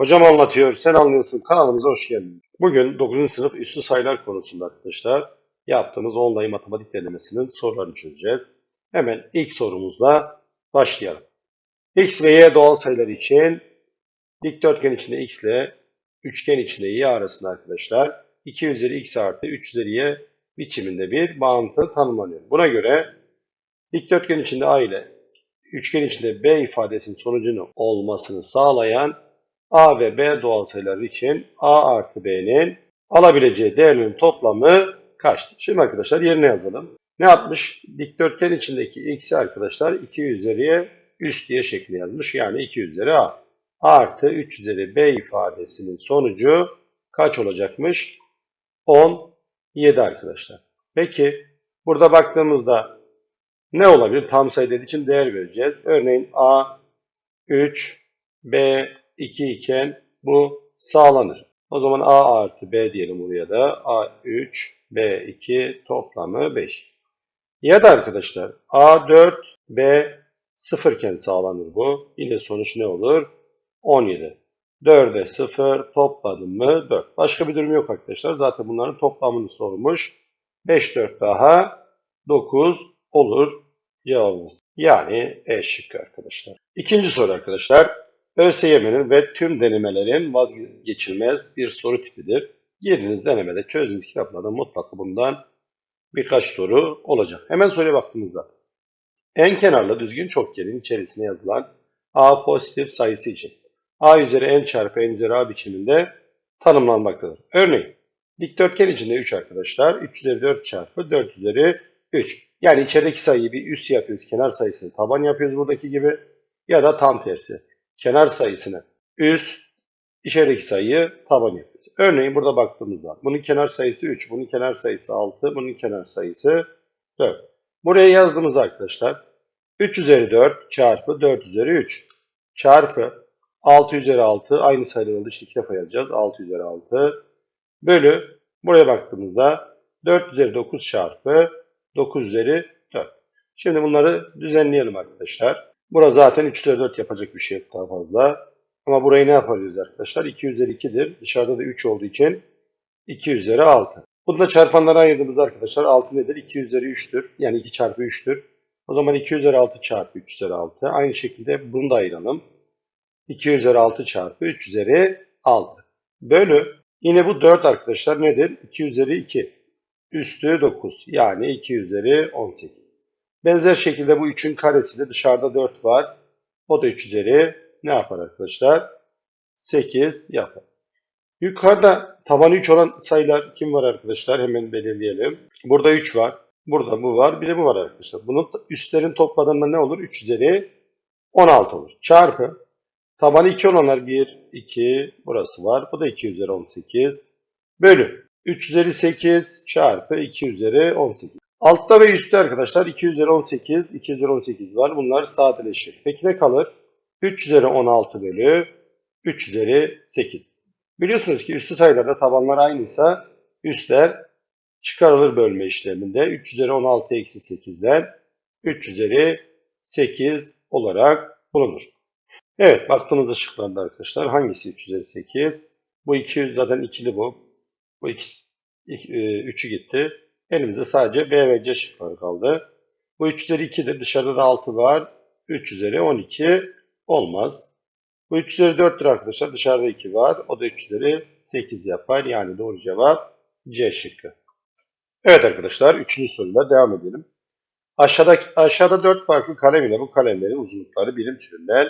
Hocam anlatıyor, sen anlıyorsun. Kanalımıza hoş geldin. Bugün 9. sınıf üstü sayılar konusunda arkadaşlar yaptığımız online matematik denemesinin sorularını çözeceğiz. Hemen ilk sorumuzla başlayalım. X ve Y doğal sayılar için dikdörtgen içinde X ile üçgen içinde Y arasında arkadaşlar 2 üzeri X artı 3 üzeri Y biçiminde bir bağıntı tanımlanıyor. Buna göre dikdörtgen içinde A ile üçgen içinde B ifadesinin sonucunu olmasını sağlayan A ve B doğal sayılar için A artı B'nin alabileceği değerlerin toplamı kaçtır? Şimdi arkadaşlar yerine yazalım. Ne yapmış? Dikdörtgen içindeki x'i arkadaşlar 2 üzeriye üst diye şekli yazmış. Yani 2 üzeri A. Artı 3 üzeri B ifadesinin sonucu kaç olacakmış? 17 arkadaşlar. Peki burada baktığımızda ne olabilir? Tam sayı dediği için değer vereceğiz. Örneğin A 3, B 2 iken bu sağlanır. O zaman A artı B diyelim buraya da. A3, B2 toplamı 5. Ya da arkadaşlar A4, B 0 iken sağlanır bu. Yine sonuç ne olur? 17. 4'e 0 topladım mı 4. Başka bir durum yok arkadaşlar. Zaten bunların toplamını sormuş. 5 4 daha 9 olur cevabımız. Yani E şıkkı arkadaşlar. İkinci soru arkadaşlar. ÖSYM'nin ve tüm denemelerin vazgeçilmez bir soru tipidir. Girdiğiniz denemede çözdüğünüz kitaplarda mutlaka bundan birkaç soru olacak. Hemen soruya baktığımızda en kenarlı düzgün çokgenin içerisine yazılan A pozitif sayısı için A üzeri n çarpı n üzeri A biçiminde tanımlanmaktadır. Örneğin dikdörtgen içinde 3 arkadaşlar 3 üzeri 4 çarpı 4 üzeri 3. Yani içerideki sayıyı bir üst yapıyoruz. Kenar sayısını taban yapıyoruz buradaki gibi. Ya da tam tersi. Kenar sayısını üst, içerideki sayıyı taban yapıyoruz. Örneğin burada baktığımızda bunun kenar sayısı 3, bunun kenar sayısı 6, bunun kenar sayısı 4. Buraya yazdığımızda arkadaşlar 3 üzeri 4 çarpı 4 üzeri 3 çarpı 6 üzeri 6 aynı sayılar olduğu için iki defa yazacağız. 6 üzeri 6 bölü buraya baktığımızda 4 üzeri 9 çarpı 9 üzeri 4. Şimdi bunları düzenleyelim arkadaşlar. Burası zaten 3 üzeri 4 yapacak bir şey yok daha fazla. Ama burayı ne yapabiliriz arkadaşlar? 2 üzeri 2'dir. Dışarıda da 3 olduğu için 2 üzeri 6. Bunu da çarpanlara ayırdığımızda arkadaşlar 6 nedir? 2 üzeri 3'tür. Yani 2 çarpı 3'tür. O zaman 2 üzeri 6 çarpı 3 üzeri 6. Aynı şekilde bunu da ayıralım. 2 üzeri 6 çarpı 3 üzeri 6. Bölü yine bu 4 arkadaşlar nedir? 2 üzeri 2 üstü 9 yani 2 üzeri 18. Benzer şekilde bu 3'ün karesi de dışarıda 4 var. O da 3 üzeri ne yapar arkadaşlar? 8 yapar. Yukarıda tabanı 3 olan sayılar kim var arkadaşlar? Hemen belirleyelim. Burada 3 var. Burada bu var. Bir de bu var arkadaşlar. Bunun üstlerin topladığında ne olur? 3 üzeri 16 olur. Çarpı tabanı 2 olanlar 1, 2 burası var. Bu da 2 üzeri 18. Bölü 3 üzeri 8 çarpı 2 üzeri 18. Altta ve üstte arkadaşlar 2 üzeri 18, 2 üzeri 18 var. Bunlar sadeleşir. Peki ne kalır? 3 üzeri 16 bölü 3 üzeri 8. Biliyorsunuz ki üstü sayılarda tabanlar aynıysa üstler çıkarılır bölme işleminde. 3 üzeri 16 eksi 8'den 3 üzeri 8 olarak bulunur. Evet baktığımızda şıklarda arkadaşlar hangisi 3 üzeri 8? Bu 2 zaten ikili bu. Bu ikisi, 3'ü gitti. Elimizde sadece B ve C şıkları kaldı. Bu 3 üzeri 2'dir. Dışarıda da 6 var. 3 üzeri 12 olmaz. Bu 3 üzeri 4'tür arkadaşlar. Dışarıda 2 var. O da 3 üzeri 8 yapar. Yani doğru cevap C şıkkı. Evet arkadaşlar 3. soruyla devam edelim. Aşağıda, aşağıda 4 farklı kalem ile bu kalemlerin uzunlukları birim türünden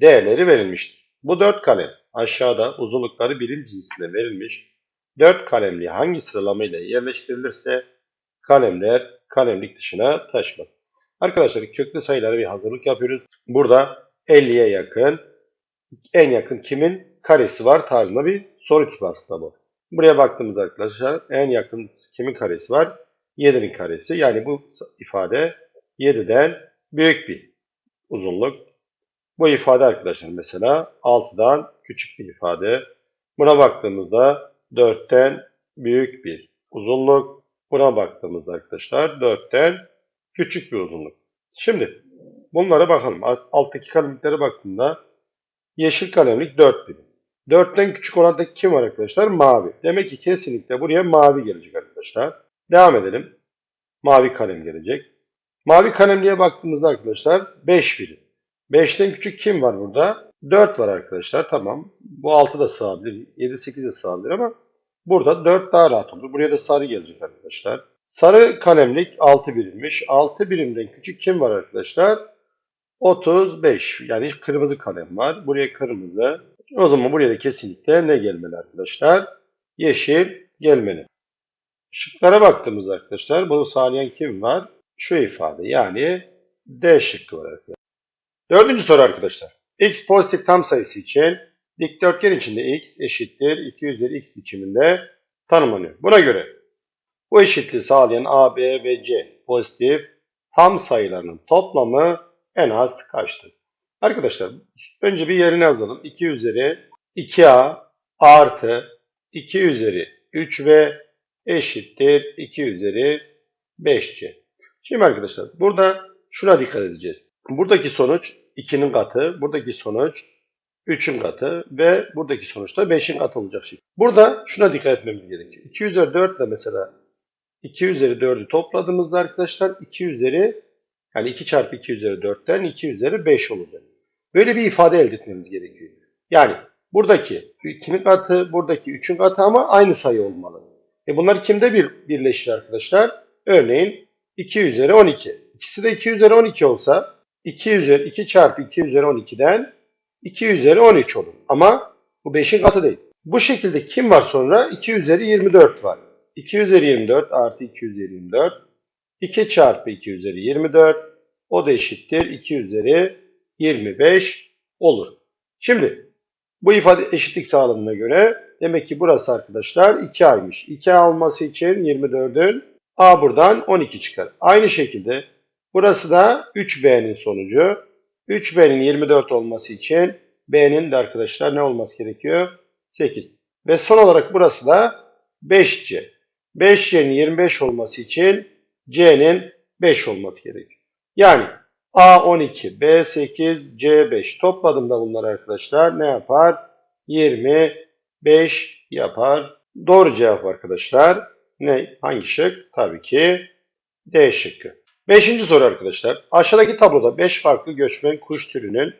değerleri verilmiştir. Bu 4 kalem aşağıda uzunlukları birim cinsinde verilmiş 4 kalemli hangi sıralamayla yerleştirilirse kalemler kalemlik dışına taşmaz. Arkadaşlar köklü sayılara bir hazırlık yapıyoruz. Burada 50'ye yakın en yakın kimin karesi var tarzında bir soru tipi aslında bu. Buraya baktığımızda arkadaşlar en yakın kimin karesi var? 7'nin karesi. Yani bu ifade 7'den büyük bir uzunluk. Bu ifade arkadaşlar mesela 6'dan küçük bir ifade. Buna baktığımızda 4'ten büyük bir uzunluk. Buna baktığımızda arkadaşlar 4'ten küçük bir uzunluk. Şimdi bunlara bakalım. Alttaki kalemliklere baktığımda yeşil kalemlik 4 birim. 4'ten küçük olan da kim var arkadaşlar? Mavi. Demek ki kesinlikle buraya mavi gelecek arkadaşlar. Devam edelim. Mavi kalem gelecek. Mavi kalemliğe baktığımızda arkadaşlar 5 birim. 5'ten küçük kim var burada? 4 var arkadaşlar. Tamam. Bu 6 da sığabilir. 7, 8 de sığabilir ama burada 4 daha rahat olur. Buraya da sarı gelecek arkadaşlar. Sarı kalemlik 6 birimmiş. 6 birimden küçük kim var arkadaşlar? 35. Yani kırmızı kalem var. Buraya kırmızı. O zaman buraya da kesinlikle ne gelmeli arkadaşlar? Yeşil gelmeli. Şıklara baktığımızda arkadaşlar bunu sağlayan kim var? Şu ifade yani D şıkkı var arkadaşlar. Dördüncü soru arkadaşlar. X pozitif tam sayısı için dikdörtgen içinde x eşittir 2 üzeri x biçiminde tanımlanıyor. Buna göre bu eşitliği sağlayan A, B ve C pozitif tam sayılarının toplamı en az kaçtır? Arkadaşlar önce bir yerine yazalım. 2 üzeri 2A artı 2 üzeri 3V eşittir 2 üzeri 5C. Şimdi arkadaşlar burada şuna dikkat edeceğiz. Buradaki sonuç 2'nin katı, buradaki sonuç 3'ün katı ve buradaki sonuç da 5'in katı olacak şekilde. Burada şuna dikkat etmemiz gerekiyor. 2 üzeri 4 ile mesela 2 üzeri 4'ü topladığımızda arkadaşlar 2 üzeri yani 2 çarpı 2 üzeri 4'ten 2 üzeri 5 olacak. Böyle bir ifade elde etmemiz gerekiyor. Yani buradaki 2'nin katı, buradaki 3'ün katı ama aynı sayı olmalı. E bunlar kimde bir birleşir arkadaşlar? Örneğin 2 üzeri 12. İkisi de 2 üzeri 12 olsa 2 üzeri 2 çarpı 2 üzeri 12'den 2 üzeri 13 olur. Ama bu 5'in katı değil. Bu şekilde kim var sonra? 2 üzeri 24 var. 2 üzeri 24 artı 2 üzeri 24. 2 çarpı 2 üzeri 24. O da eşittir 2 üzeri 25 olur. Şimdi bu ifade eşitlik sağlamına göre demek ki burası arkadaşlar 2A'ymış. 2A olması için 24'ün A buradan 12 çıkar. Aynı şekilde burası da 3B'nin sonucu. 3B'nin 24 olması için B'nin de arkadaşlar ne olması gerekiyor? 8. Ve son olarak burası da 5C. 5C'nin 25 olması için C'nin 5 olması gerekiyor. Yani A12, B8, C5 topladığımda bunlar arkadaşlar ne yapar? 25 yapar. Doğru cevap arkadaşlar ne? Hangi şık? Tabii ki D şıkkı. Beşinci soru arkadaşlar. Aşağıdaki tabloda 5 farklı göçmen kuş türünün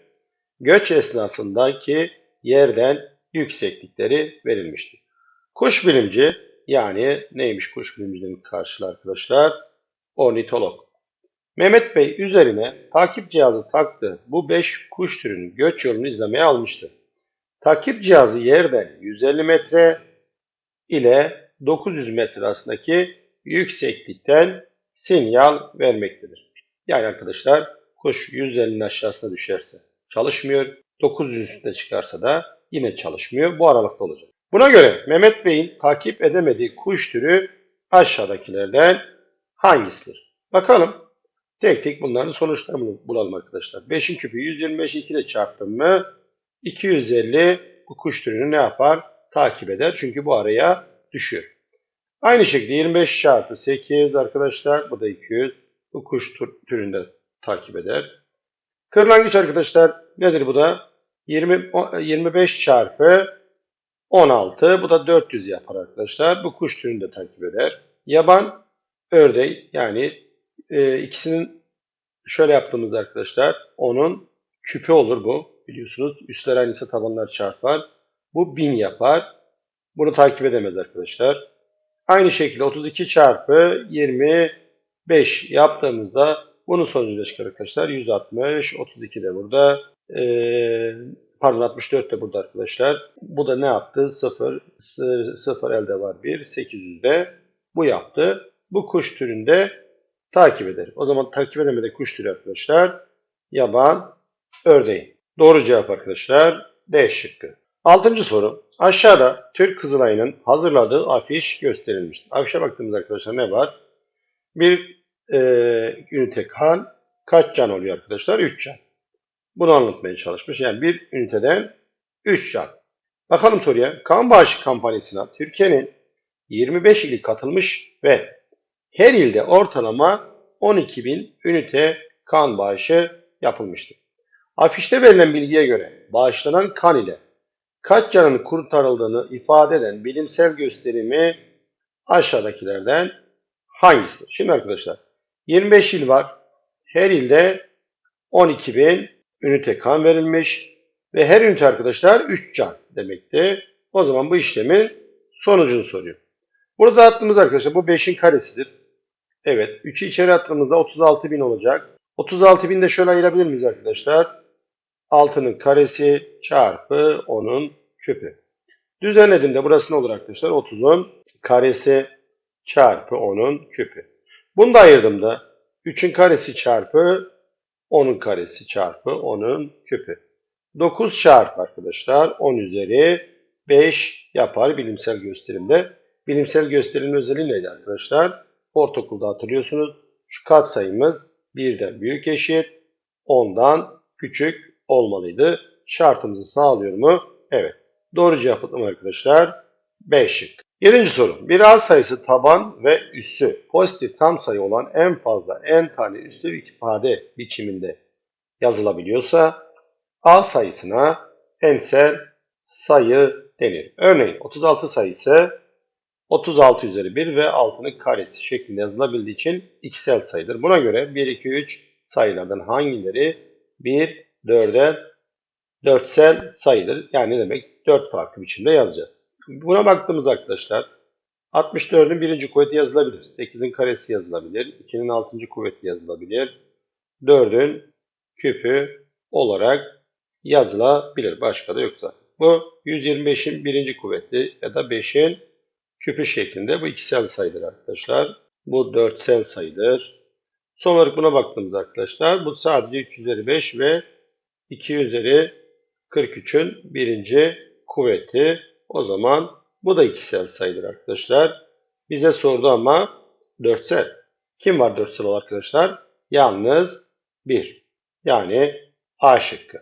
göç esnasındaki yerden yükseklikleri verilmiştir. Kuş bilimci yani neymiş kuş bilimcinin karşılığı arkadaşlar? Ornitolog. Mehmet Bey üzerine takip cihazı taktı. Bu 5 kuş türünün göç yolunu izlemeye almıştır. Takip cihazı yerden 150 metre ile 900 metre arasındaki yükseklikten sinyal vermektedir. Yani arkadaşlar kuş 150'nin aşağısına düşerse çalışmıyor. 900 üstüne çıkarsa da yine çalışmıyor. Bu aralıkta olacak. Buna göre Mehmet Bey'in takip edemediği kuş türü aşağıdakilerden hangisidir? Bakalım. Tek tek bunların sonuçlarını bulalım arkadaşlar. 5'in küpü 125 2 ile çarptım mı 250 bu kuş türünü ne yapar? Takip eder. Çünkü bu araya düşüyor. Aynı şekilde 25 çarpı 8 arkadaşlar. Bu da 200. Bu kuş türünü de takip eder. Kırlangıç arkadaşlar nedir bu da? 20, 25 çarpı 16. Bu da 400 yapar arkadaşlar. Bu kuş türünü de takip eder. Yaban ördeği yani e, ikisinin şöyle yaptığımızda arkadaşlar onun küpü olur bu. Biliyorsunuz üstler aynısı tabanlar çarpar. Bu 1000 yapar. Bunu takip edemez arkadaşlar. Aynı şekilde 32 çarpı 25 yaptığımızda bunun sonucu da çıkar arkadaşlar. 160, 32 de burada. Ee, pardon 64 de burada arkadaşlar. Bu da ne yaptı? 0, 0 elde var 1, 800 de bu yaptı. Bu kuş türünde takip eder. O zaman takip edemediği kuş türü arkadaşlar yaban ördeği. Doğru cevap arkadaşlar D şıkkı. Altıncı soru. Aşağıda Türk Kızılay'ın hazırladığı afiş gösterilmiştir. Afişe baktığımız arkadaşlar ne var? Bir e, ünite kan kaç can oluyor arkadaşlar? 3 can. Bunu anlatmaya çalışmış. Yani bir üniteden 3 can. Bakalım soruya. Kan bağışı kampanyasına Türkiye'nin 25 ili katılmış ve her ilde ortalama 12 bin ünite kan bağışı yapılmıştır. Afişte verilen bilgiye göre bağışlanan kan ile kaç canın kurtarıldığını ifade eden bilimsel gösterimi aşağıdakilerden hangisidir? Şimdi arkadaşlar 25 il var. Her ilde 12 bin ünite kan verilmiş ve her ünite arkadaşlar 3 can demekti. O zaman bu işlemin sonucunu soruyor. Burada attığımız arkadaşlar bu 5'in karesidir. Evet 3'ü içeri attığımızda 36 bin olacak. 36 bin de şöyle ayırabilir miyiz arkadaşlar? 6'nın karesi çarpı 10'un küpü. Düzenlediğimde burası ne olur arkadaşlar? 30'un karesi çarpı 10'un küpü. Bunu da ayırdığımda 3'ün karesi çarpı 10'un karesi çarpı 10'un küpü. 9 çarpı arkadaşlar 10 üzeri 5 yapar bilimsel gösterimde. Bilimsel gösterimin özelliği neydi arkadaşlar? Ortaokulda hatırlıyorsunuz. Şu katsayımız birden büyük eşit, 10'dan küçük olmalıydı. Şartımızı sağlıyor mu? Evet. Doğru cevap mı arkadaşlar? B şık. Yedinci soru. Bir A sayısı taban ve üssü pozitif tam sayı olan en fazla n tane üslü ifade biçiminde yazılabiliyorsa A sayısına ensel sayı denir. Örneğin 36 sayısı 36 üzeri 1 ve 6'nın karesi şeklinde yazılabildiği için x'el sayıdır. Buna göre 1, 2, 3 sayılardan hangileri 1, 4'e 4'sel sayıdır. Yani ne demek? 4 farklı biçimde yazacağız. Buna baktığımız arkadaşlar 64'ün birinci kuvveti yazılabilir. 8'in karesi yazılabilir. 2'nin 6. kuvveti yazılabilir. 4'ün küpü olarak yazılabilir. Başka da yoksa. Bu 125'in birinci kuvveti ya da 5'in küpü şeklinde. Bu ikisel sayıdır arkadaşlar. Bu dörtsel sayıdır. Son olarak buna baktığımız arkadaşlar. Bu sadece 3 üzeri 5 ve 2 üzeri 43'ün birinci kuvveti. O zaman bu da ikisel sayıdır arkadaşlar. Bize sordu ama dörtsel. Kim var dörtsel arkadaşlar? Yalnız 1. Yani A şıkkı.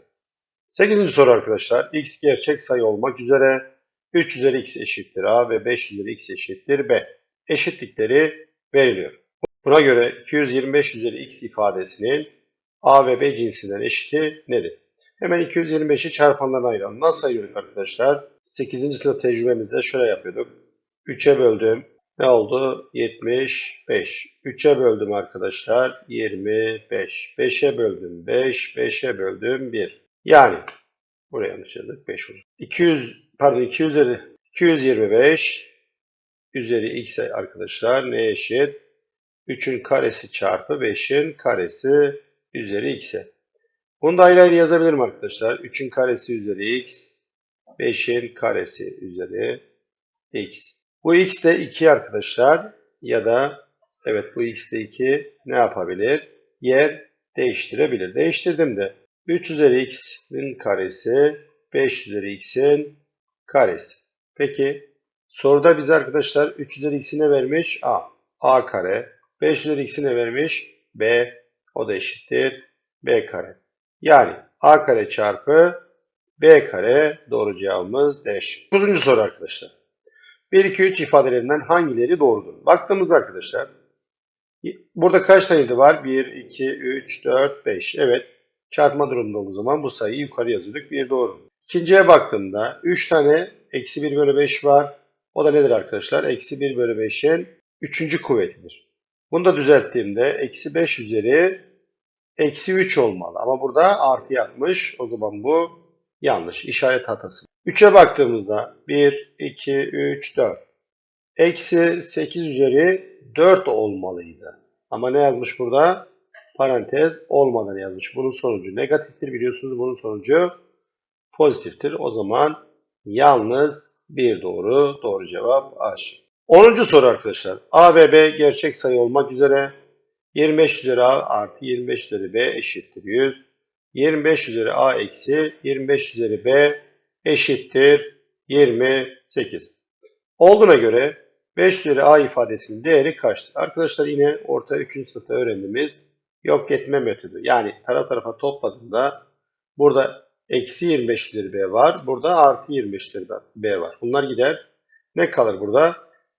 8. soru arkadaşlar. X gerçek sayı olmak üzere 3 üzeri x eşittir a ve 5 üzeri x eşittir b. Eşitlikleri veriliyor. Buna göre 225 üzeri x ifadesinin a ve b cinsinden eşiti nedir? Hemen 225'i çarpanlarına ayıralım. Nasıl ayırıyorduk arkadaşlar? 8. sınıf tecrübemizde şöyle yapıyorduk. 3'e böldüm. Ne oldu? 75. 3'e böldüm arkadaşlar. 25. 5'e böldüm 5. 5'e böldüm 1. Yani buraya yanlış yazdık. 5 olur. 200 pardon 2 üzeri 225 üzeri x arkadaşlar ne eşit? 3'ün karesi çarpı 5'in karesi üzeri x'e. Bunu da ayrı ayrı yazabilirim arkadaşlar. 3'ün karesi üzeri x, 5'in karesi üzeri x. Bu x de 2 arkadaşlar ya da evet bu x de 2 ne yapabilir? Yer değiştirebilir. Değiştirdim de 3 üzeri x'in karesi 5 üzeri x'in karesi. Peki soruda bize arkadaşlar 3 üzeri x'i ne vermiş? A. A kare. 5 üzeri x'i ne vermiş? B. O da eşittir. B kare. Yani A kare çarpı B kare doğru cevabımız D. 9. soru arkadaşlar. 1, 2, 3 ifadelerinden hangileri doğrudur? Baktığımız arkadaşlar. Burada kaç tane var? 1, 2, 3, 4, 5. Evet. Çarpma durumunda olduğu zaman bu sayıyı yukarı yazıyorduk. 1 doğru. İkinciye baktığımda 3 tane eksi 1 bölü 5 var. O da nedir arkadaşlar? Eksi 1 bölü 5'in 3. kuvvetidir. Bunu da düzelttiğimde eksi 5 üzeri eksi 3 olmalı. Ama burada artı yapmış. O zaman bu yanlış. İşaret hatası. 3'e baktığımızda 1, 2, 3, 4. Eksi 8 üzeri 4 olmalıydı. Ama ne yazmış burada? Parantez olmadan yazmış. Bunun sonucu negatiftir biliyorsunuz. Bunun sonucu pozitiftir. O zaman yalnız bir doğru. Doğru cevap A şıkkı. 10. soru arkadaşlar. A ve B gerçek sayı olmak üzere 25 üzeri A artı 25 üzeri B eşittir 100. 25 üzeri A eksi 25 üzeri B eşittir 28. Olduğuna göre 5 üzeri A ifadesinin değeri kaçtır? Arkadaşlar yine orta 3. sınıfta öğrendiğimiz yok etme metodu. Yani taraf tarafa topladığında burada eksi 25 üzeri B var. Burada artı 25 üzeri B var. Bunlar gider. Ne kalır burada?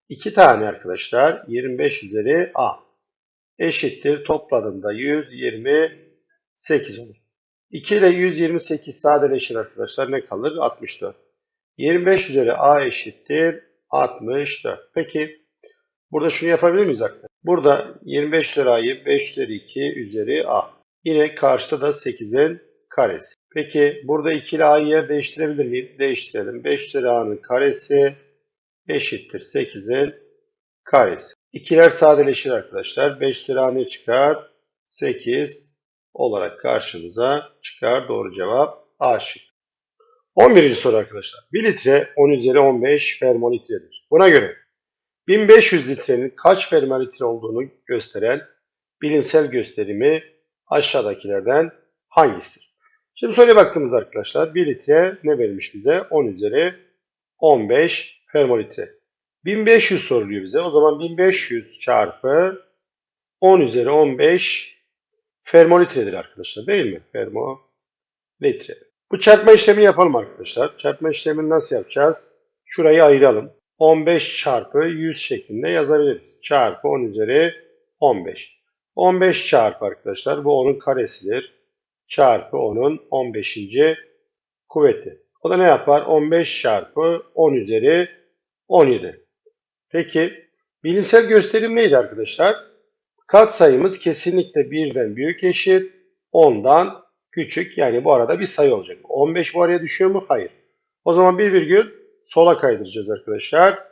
2 tane arkadaşlar 25 üzeri A eşittir. Topladığımda 128 olur. 2 ile 128 sadeleşir arkadaşlar. Ne kalır? 64. 25 üzeri a eşittir 64. Peki burada şunu yapabilir miyiz arkadaşlar? Burada 25 üzeri a'yı 5 üzeri 2 üzeri a. Yine karşıda da 8'in karesi. Peki burada 2 ile a'yı yer değiştirebilir miyim? Değiştirelim. 5 üzeri a'nın karesi eşittir 8'in karesi. İkiler sadeleşir arkadaşlar. 5 üzeri a ne çıkar? 8 olarak karşımıza çıkar. Doğru cevap A şık. 11. soru arkadaşlar. 1 litre 10 üzeri 15 fermolitredir. Buna göre 1500 litrenin kaç fermolitre olduğunu gösteren bilimsel gösterimi aşağıdakilerden hangisidir? Şimdi soruya baktığımızda arkadaşlar 1 litre ne verilmiş bize? 10 üzeri 15 fermolitre. 1500 soruluyor bize. O zaman 1500 çarpı 10 üzeri 15 fermolitredir arkadaşlar değil mi? Fermolitre. Bu çarpma işlemi yapalım arkadaşlar. Çarpma işlemini nasıl yapacağız? Şurayı ayıralım. 15 çarpı 100 şeklinde yazabiliriz. Çarpı 10 üzeri 15. 15 çarpı arkadaşlar bu onun karesidir. Çarpı onun 15. kuvveti. O da ne yapar? 15 çarpı 10 üzeri 17. Peki bilimsel gösterim neydi arkadaşlar? Katsayımız kesinlikle birden büyük eşit, 10'dan küçük. Yani bu arada bir sayı olacak. 15 bu araya düşüyor mu? Hayır. O zaman bir virgül sola kaydıracağız arkadaşlar.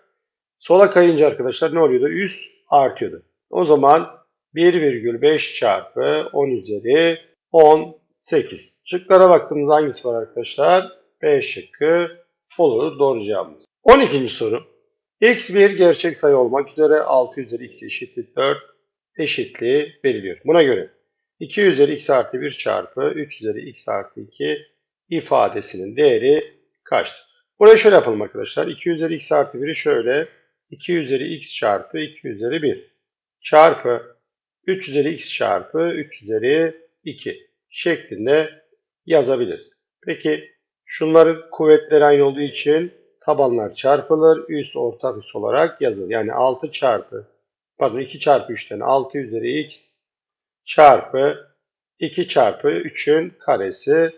Sola kayınca arkadaşlar ne oluyordu? Üst artıyordu. O zaman 1,5 çarpı 10 üzeri 18. Şıklara baktığımızda hangisi var arkadaşlar? B şıkkı olur. Doğru cevabımız. 12. soru. X bir gerçek sayı olmak üzere 6 üzeri x eşittir 4 eşitliği veriliyor. Buna göre 2 üzeri x artı 1 çarpı 3 üzeri x artı 2 ifadesinin değeri kaçtır? Burayı şöyle yapalım arkadaşlar. 2 üzeri x artı 1'i şöyle 2 üzeri x çarpı 2 üzeri 1 çarpı 3 üzeri x çarpı 3 üzeri 2 şeklinde yazabiliriz. Peki şunların kuvvetleri aynı olduğu için tabanlar çarpılır. Üst ortak üst olarak yazılır. Yani 6 çarpı pardon 2 çarpı 3'ten 6 üzeri x çarpı 2 çarpı 3'ün karesi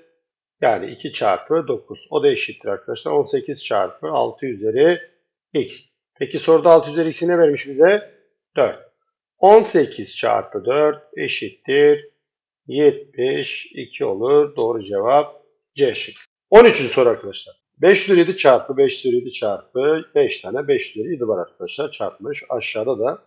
yani 2 çarpı 9. O da eşittir arkadaşlar. 18 çarpı 6 üzeri x. Peki soruda 6 üzeri x'i ne vermiş bize? 4. 18 çarpı 4 eşittir 72 olur. Doğru cevap C şık. 13. soru arkadaşlar. 507 çarpı 507 çarpı 5 tane 507 var arkadaşlar çarpmış. Aşağıda da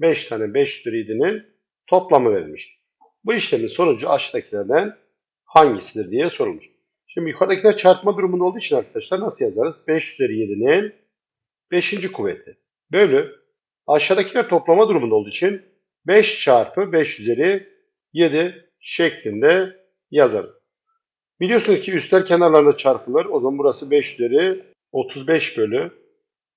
5 tane 507'nin toplamı verilmiş. Bu işlemin sonucu aşağıdakilerden hangisidir diye sorulmuş. Şimdi yukarıdakiler çarpma durumunda olduğu için arkadaşlar nasıl yazarız? 5 üzeri 7'nin 5. kuvveti. Bölü aşağıdakiler toplama durumunda olduğu için 5 çarpı 5 üzeri 7 şeklinde yazarız. Biliyorsunuz ki üstler kenarlarla çarpılır. O zaman burası 5 üzeri 35 bölü.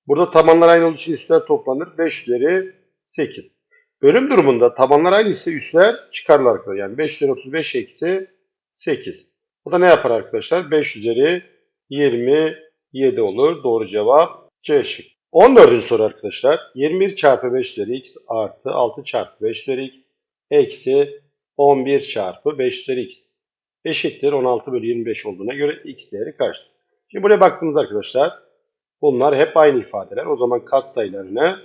Burada tabanlar aynı olduğu için üstler toplanır. 5 üzeri 8. Bölüm durumunda tabanlar aynı ise üstler çıkarlar arkadaşlar. Yani 5 üzeri 35 eksi 8. O da ne yapar arkadaşlar? 5 üzeri 27 olur. Doğru cevap C şık. 14. soru arkadaşlar. 21 çarpı 5 üzeri x artı 6 çarpı 5 üzeri x eksi 11 çarpı 5 üzeri x eşittir 16 bölü 25 olduğuna göre x değeri kaçtır? Şimdi buraya baktığımızda arkadaşlar bunlar hep aynı ifadeler. O zaman katsayılarını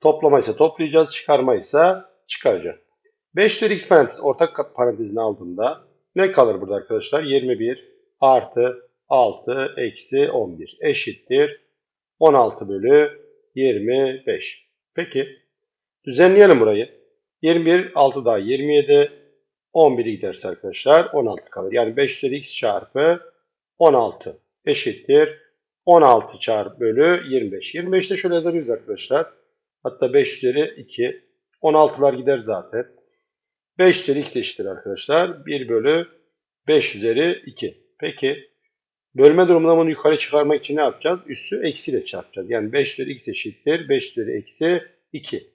toplama ise toplayacağız, çıkarma ise çıkaracağız. 5 üzeri x parantez ortak parantezini aldığında ne kalır burada arkadaşlar? 21 artı 6 eksi 11 eşittir 16 bölü 25. Peki düzenleyelim burayı. 21 6 daha 27 11'i giderse arkadaşlar 16 kalır. Yani 5 üzeri x çarpı 16 eşittir 16 çarpı bölü 25. 25'te şöyle yazabiliriz arkadaşlar. Hatta 5 üzeri 2. 16'lar gider zaten. 5 üzeri x eşittir arkadaşlar. 1 bölü 5 üzeri 2. Peki bölme durumunda bunu yukarı çıkarmak için ne yapacağız? Üssü eksiyle çarpacağız. Yani 5 üzeri x eşittir. 5 üzeri eksi 2.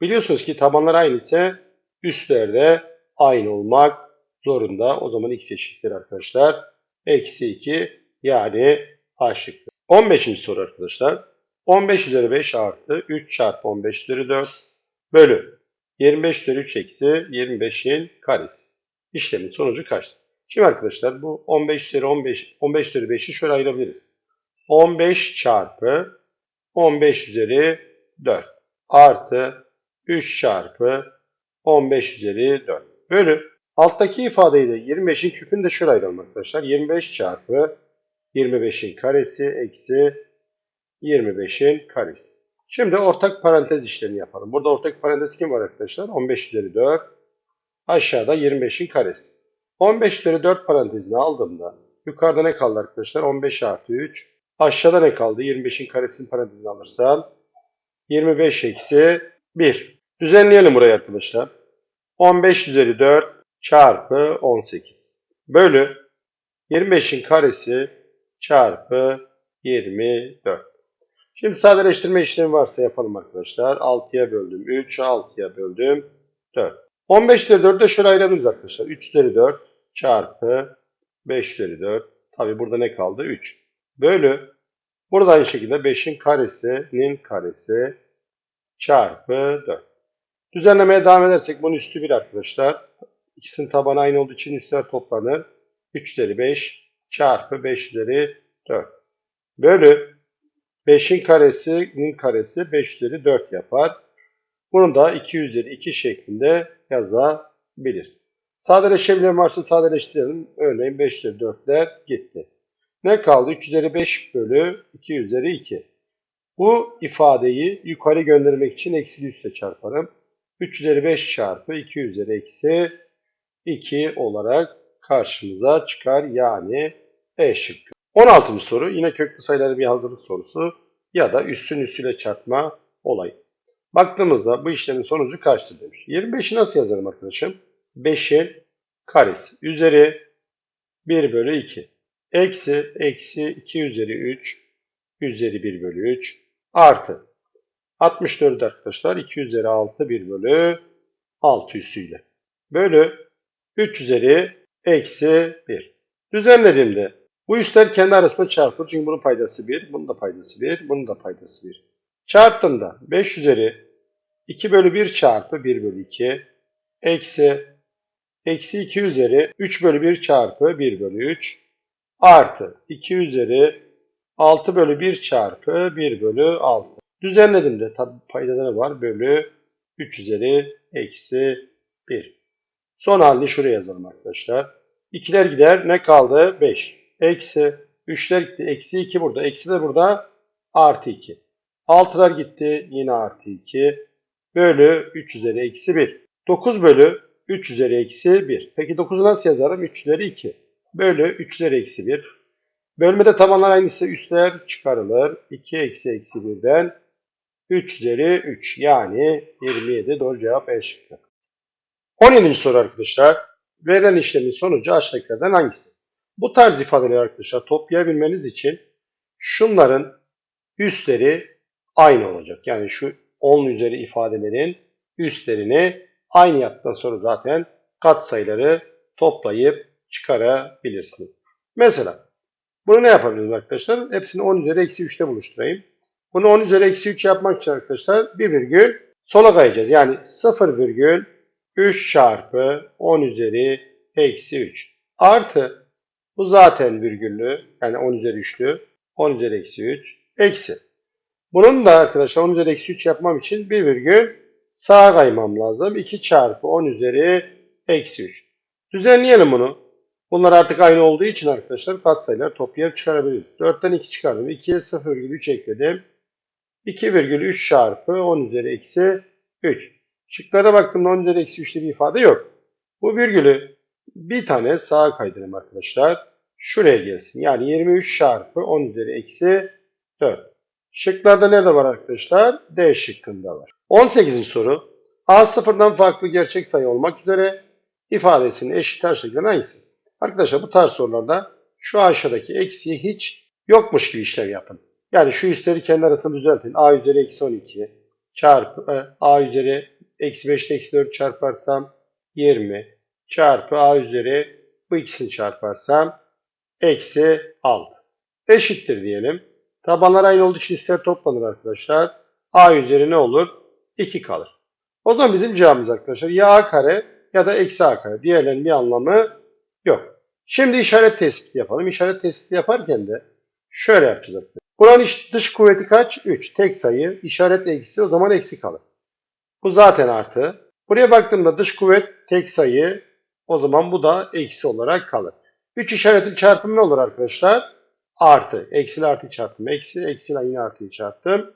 Biliyorsunuz ki tabanlar aynı ise üstlerde aynı olmak zorunda. O zaman x eşittir arkadaşlar. Eksi 2 yani A şıkkı. 15. soru arkadaşlar. 15 üzeri 5 artı 3 çarpı 15 üzeri 4 bölü 25 üzeri 3 eksi 25'in karesi. İşlemin sonucu kaçtır? Şimdi arkadaşlar bu 15 üzeri 15, 15 üzeri 5'i şöyle ayırabiliriz. 15 çarpı 15 üzeri 4 artı 3 çarpı 15 üzeri 4 bölü alttaki ifadeyi de 25'in küpünü de şuraya ayıralım arkadaşlar. 25 çarpı 25'in karesi eksi 25'in karesi. Şimdi ortak parantez işlemi yapalım. Burada ortak parantez kim var arkadaşlar? 15 üzeri 4 aşağıda 25'in karesi. 15 üzeri 4 parantezini aldığımda yukarıda ne kaldı arkadaşlar? 15 artı 3. Aşağıda ne kaldı? 25'in karesinin parantezini alırsam 25 eksi 1. Düzenleyelim burayı arkadaşlar. 15 üzeri 4 çarpı 18 bölü 25'in karesi çarpı 24. Şimdi sadeleştirme işlemi varsa yapalım arkadaşlar. 6'ya böldüm 3, 6'ya böldüm 4. 15 üzeri 4'ü de şöyle ayırabiliriz arkadaşlar. 3 üzeri 4 çarpı 5 üzeri 4. Tabi burada ne kaldı? 3. Bölü. Burada aynı şekilde 5'in karesinin karesi çarpı 4. Düzenlemeye devam edersek bunun üstü 1 arkadaşlar. İkisinin tabanı aynı olduğu için üstler toplanır. 3 üzeri 5 çarpı 5 üzeri 4. Bölü 5'in karesinin karesi 5 üzeri 4 yapar. Bunu da 2 üzeri 2 şeklinde yazabiliriz. Sadeleşebilen varsa sadeleştirelim. Örneğin 5 üzeri 4'ler gitti. Ne kaldı? 3 üzeri 5 bölü 2 üzeri 2. Bu ifadeyi yukarı göndermek için eksili üste çarparım. 3 üzeri 5 çarpı 2 üzeri eksi 2 olarak karşımıza çıkar. Yani E şıkkı. 16. soru yine köklü sayıları bir hazırlık sorusu ya da üstün üstüyle çarpma olayı. Baktığımızda bu işlemin sonucu kaçtır demiş. 25'i nasıl yazarım arkadaşım? 5'in karesi üzeri 1 bölü 2 eksi eksi 2 üzeri 3 üzeri 1 bölü 3 artı 64 arkadaşlar 2 üzeri 6 1 bölü 6 üssüyle bölü 3 üzeri eksi 1. Düzenlediğimde bu üstler kendi arasında çarpılır. Çünkü bunun paydası 1, bunun da paydası 1, bunun da paydası 1. Çarptığımda 5 üzeri 2 bölü 1 çarpı 1 bölü 2 eksi eksi 2 üzeri 3 bölü 1 çarpı 1 bölü 3 artı 2 üzeri 6 bölü 1 çarpı 1 bölü 6. Düzenlediğimde tabi paydada ne var? Bölü 3 üzeri eksi 1. Son halini şuraya yazalım arkadaşlar. 2'ler gider ne kaldı? 5. Eksi 3'ler gitti. Eksi 2 burada. Eksi de burada artı 2. 6'lar gitti. Yine artı 2. Bölü 3 üzeri eksi 1. 9 bölü 3 üzeri eksi 1. Peki 9'u nasıl yazarım? 3 üzeri 2. Bölü 3 üzeri eksi 1. Bölmede tabanlar aynıysa üstler çıkarılır. 2 eksi eksi 1'den 3 üzeri 3. Yani 27 doğru cevap E şıkkı. 17. soru arkadaşlar. Verilen işlemin sonucu aşağıdakilerden hangisi? Bu tarz ifadeleri arkadaşlar toplayabilmeniz için şunların üstleri aynı olacak. Yani şu 10 üzeri ifadelerin üstlerini aynı yaptıktan sonra zaten katsayıları toplayıp çıkarabilirsiniz. Mesela bunu ne yapabiliriz arkadaşlar? Hepsini 10 üzeri eksi 3'te buluşturayım. Bunu 10 üzeri eksi 3 yapmak için arkadaşlar bir virgül sola kayacağız. Yani 0 virgül 3 çarpı 10 üzeri eksi 3 artı bu zaten virgüllü yani 10 üzeri 3'lü 10 üzeri eksi 3 eksi. Bunun da arkadaşlar 10 üzeri eksi 3 yapmam için bir virgül sağa kaymam lazım. 2 çarpı 10 üzeri eksi 3. Düzenleyelim bunu. Bunlar artık aynı olduğu için arkadaşlar katsayılar toplayıp çıkarabiliriz. 4'ten 2 çıkardım. 2'ye 0,3 ekledim. 2,3 çarpı 10 üzeri eksi 3. Şıklara baktığımda 10 üzeri eksi 3'te bir ifade yok. Bu virgülü bir tane sağa kaydırayım arkadaşlar. Şuraya gelsin. Yani 23 çarpı 10 üzeri eksi 4. Şıklarda nerede var arkadaşlar? D şıkkında var. 18. soru. A sıfırdan farklı gerçek sayı olmak üzere ifadesinin eşit karşılıkları hangisi? Arkadaşlar bu tarz sorularda şu aşağıdaki eksiği hiç yokmuş gibi işlem yapın. Yani şu üstleri kendi arasında düzeltin. A üzeri eksi 12 çarpı e, A üzeri eksi 5 ile eksi 4 çarparsam 20 çarpı A üzeri bu ikisini çarparsam eksi 6. Eşittir diyelim. Tabanlar aynı olduğu için üstler toplanır arkadaşlar. A üzeri ne olur? 2 kalır. O zaman bizim cevabımız arkadaşlar ya A kare ya da eksi A kare. Diğerlerinin bir anlamı yok. Şimdi işaret tespiti yapalım. İşaret tespiti yaparken de Şöyle yapacağız. Buranın iç- dış kuvveti kaç? 3. Tek sayı. işaret eksi o zaman eksi kalır. Bu zaten artı. Buraya baktığımda dış kuvvet tek sayı o zaman bu da eksi olarak kalır. 3 işaretin çarpımı ne olur arkadaşlar? Artı. Eksi ile artı çarptım. Eksi. Eksi ile yine artıyı çarptım.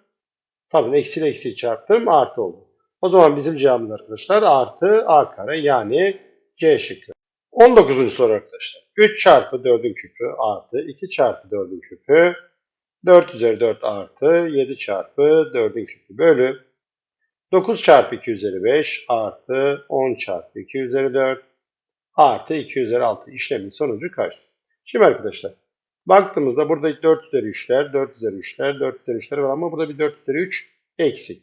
Pardon eksi ile eksiyi çarptım. Artı oldu. O zaman bizim cevabımız arkadaşlar artı a kare yani C şıkkı. 19. soru arkadaşlar. 3 çarpı 4'ün küpü artı 2 çarpı 4'ün küpü 4 üzeri 4 artı 7 çarpı 4'ün küpü bölü 9 çarpı 2 üzeri 5 artı 10 çarpı 2 üzeri 4 artı 2 üzeri 6 işlemin sonucu kaçtır? Şimdi arkadaşlar baktığımızda burada 4 üzeri 3'ler, 4 üzeri 3'ler, 4 üzeri 3'ler var ama burada bir 4 üzeri 3 eksik.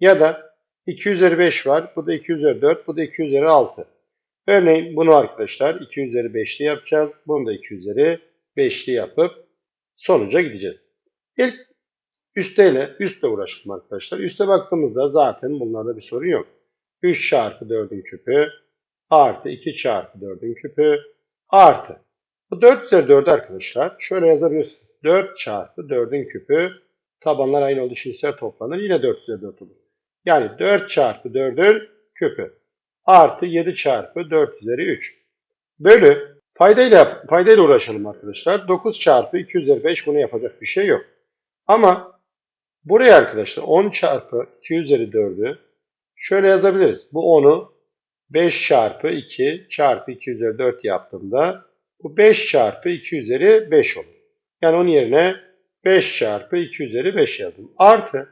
Ya da 2 üzeri 5 var, bu da 2 üzeri 4, bu da 2 üzeri 6. Örneğin bunu arkadaşlar 2 üzeri 5'li yapacağız. Bunu da 2 üzeri 5'li yapıp sonuca gideceğiz. İlk üsteyle, üstle uğraşalım arkadaşlar. Üste baktığımızda zaten bunlarda bir sorun yok. 3 çarpı 4'ün küpü artı 2 çarpı 4'ün küpü artı. Bu 4 üzeri 4 arkadaşlar. Şöyle yazabilirsiniz. 4 çarpı 4'ün küpü tabanlar aynı olduğu için üstler toplanır. Yine 4 üzeri 4 olur. Yani 4 çarpı 4'ün küpü artı 7 çarpı 4 üzeri 3 bölü paydayla, yap- paydayla uğraşalım arkadaşlar. 9 çarpı 2 üzeri 5 bunu yapacak bir şey yok. Ama buraya arkadaşlar 10 çarpı 2 üzeri 4'ü şöyle yazabiliriz. Bu 10'u 5 çarpı 2 çarpı 2 üzeri 4 yaptığımda bu 5 çarpı 2 üzeri 5 olur. Yani onun yerine 5 çarpı 2 üzeri 5 yazdım. Artı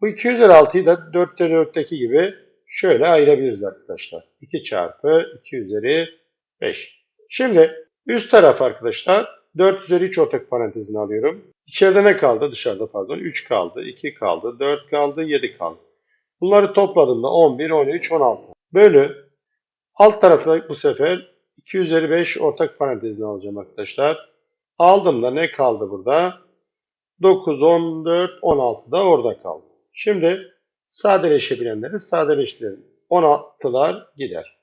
bu 2 üzeri 6'yı da 4 üzeri 4'teki gibi şöyle ayırabiliriz arkadaşlar. 2 çarpı 2 üzeri 5. Şimdi üst taraf arkadaşlar 4 üzeri 3 ortak parantezini alıyorum. İçeride ne kaldı? Dışarıda pardon. 3 kaldı, 2 kaldı, 4 kaldı, 7 kaldı. Bunları topladığımda 11, 13, 16. Bölü alt tarafta bu sefer 2 üzeri 5 ortak parantezini alacağım arkadaşlar. Aldığımda ne kaldı burada? 9, 14, 16 da orada kaldı. Şimdi sadeleşebilenleri sadeleştirelim. 16'lar gider.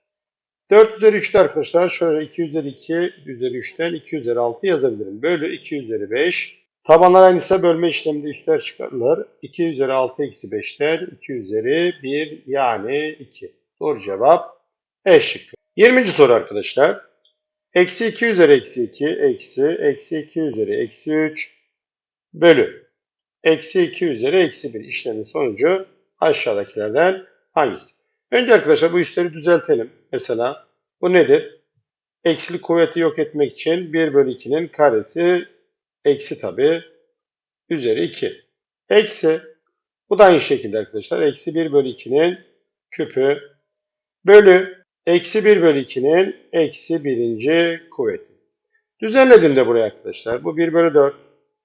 4 üzeri 3'te arkadaşlar şöyle 2 üzeri 2 üzeri 3'ten 2 üzeri 6 yazabilirim. Bölü 2 üzeri 5. Tabanlar aynıysa bölme işleminde üstler çıkarılır. 2 üzeri 6 eksi 5'ler 2 üzeri 1 yani 2. Doğru cevap E şıkkı. 20. soru arkadaşlar. Eksi 2 üzeri eksi 2 eksi eksi 2 üzeri eksi 3 bölü eksi 2 üzeri eksi 1 işlemin sonucu aşağıdakilerden hangisi? Önce arkadaşlar bu üstleri düzeltelim. Mesela bu nedir? Eksilik kuvveti yok etmek için 1 bölü 2'nin karesi eksi tabi üzeri 2. Eksi bu da aynı şekilde arkadaşlar. Eksi 1 bölü 2'nin küpü bölü eksi 1 bölü 2'nin eksi birinci kuvveti. Düzenlediğimde buraya arkadaşlar bu 1 bölü 4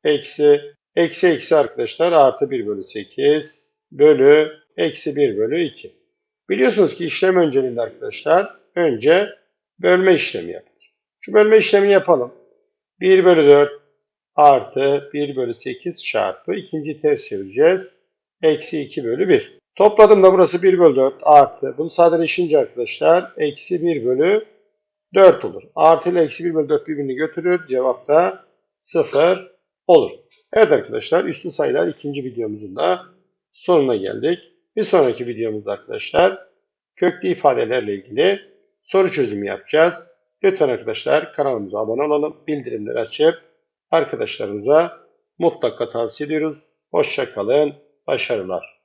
eksi eksi eksi arkadaşlar artı 1 bölü 8 bölü eksi 1 bölü 2. Biliyorsunuz ki işlem önceliğinde arkadaşlar önce bölme işlemi yapılır. Şu bölme işlemini yapalım. 1 bölü 4 artı 1 bölü 8 çarpı ikinci ters çevireceğiz. Eksi 2 bölü 1. Topladığımda burası 1 bölü 4 artı. Bunu sadeleşince arkadaşlar eksi 1 bölü 4 olur. Artı ile eksi 1 bölü 4 birbirini götürür. Cevap da 0 olur. Evet arkadaşlar üslü sayılar ikinci videomuzun da sonuna geldik. Bir sonraki videomuzda arkadaşlar köklü ifadelerle ilgili soru çözümü yapacağız. Lütfen arkadaşlar kanalımıza abone olalım. Bildirimleri açıp arkadaşlarınıza mutlaka tavsiye ediyoruz. Hoşça kalın. Başarılar.